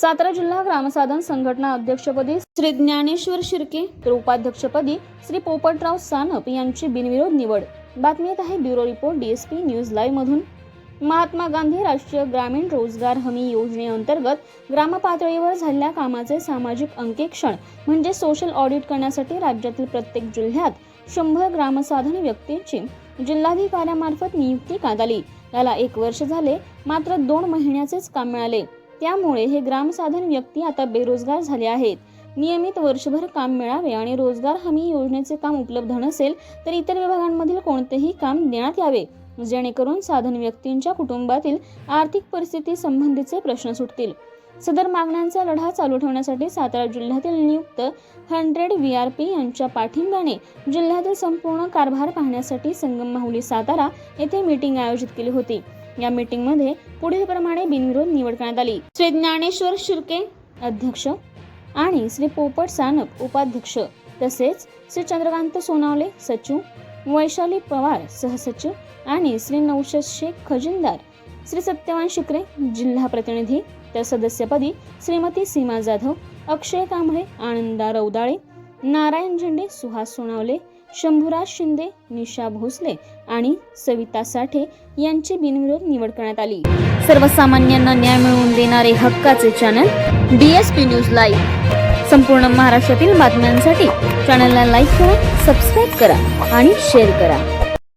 सातारा जिल्हा ग्रामसाधन संघटना अध्यक्षपदी श्री ज्ञानेश्वर शिर्के तर उपाध्यक्षपदी श्री पोपटराव सानप यांची बिनविरोध निवड. बातमी येत आहे bureau report DSP news live मधून. महात्मा गांधी राष्ट्रीय ग्रामीण रोजगार हमी योजनेअंतर्गत ग्रामपातळीवर झालेल्या कामाचे सामाजिक अंकेक्षण म्हणजे सोशल ऑडिट करण्यासाठी राज्यातील प्रत्येक जिल्ह्यात शंभर ग्रामसाधन व्यक्तींची जिल्हाधिकाऱ्यामार्फत नियुक्ती करण्यात आली. याला एक वर्ष झाले मात्र दोन महिन्याचेच काम मिळाले. त्यामुळे हे ग्रामसाधन व्यक्ती आता बेरोजगार झाले आहेत. नियमित वर्षभर काम मिळावे आणि रोजगार हमी योजनेचे काम उपलब्ध नसेल तर इतर विभागांमधील कोणतेही काम देण्यात यावे जेणेकरून साधन व्यक्तींच्या कुटुंबातील आर्थिक परिस्थिती संबंधीचे प्रश्न सुटतील. सदर मागण्यांचा लढा चालू ठेवण्यासाठी सातारा जिल्ह्यातील नियुक्त हंड्रेड व्ही आर पी यांच्या पाठिंब्याने जिल्ह्यातील संपूर्ण कारभार पाहण्यासाठी संगम माहुली सातारा येथे मीटिंग आयोजित केली होती. या मीटिंगमध्ये पुढील प्रमाणे बिनविरोध निवड करण्यात आली. श्री ज्ञानेश्वर शिर्के अध्यक्ष आणि श्री पोपट सानप उपाध्यक्ष तसेच श्री चंद्रकांत सोनावले सचिव वैशाली पवार सहसचिव आणि श्री नौशद शेख खजिनदार श्री सत्यवान शिकरे जिल्हा प्रतिनिधी. तर सदस्यपदी श्रीमती सीमा जाधव अक्षय कांबळे आनंदा रौदाळे नारायण झेंडे सुहास सोनावले शंभूराज शिंदे निशा भोसले आणि सविता साठे यांची बिनविरोध निवड करण्यात आली. सर्वसामान्यांना न्याय मिळवून देणारे हक्काचे चॅनल डीएसपी न्यूज लाईव्ह संपूर्ण महाराष्ट्रातील बातम्यांसाठी चॅनलला लाईक करा सबस्क्राईब करा आणि शेअर करा.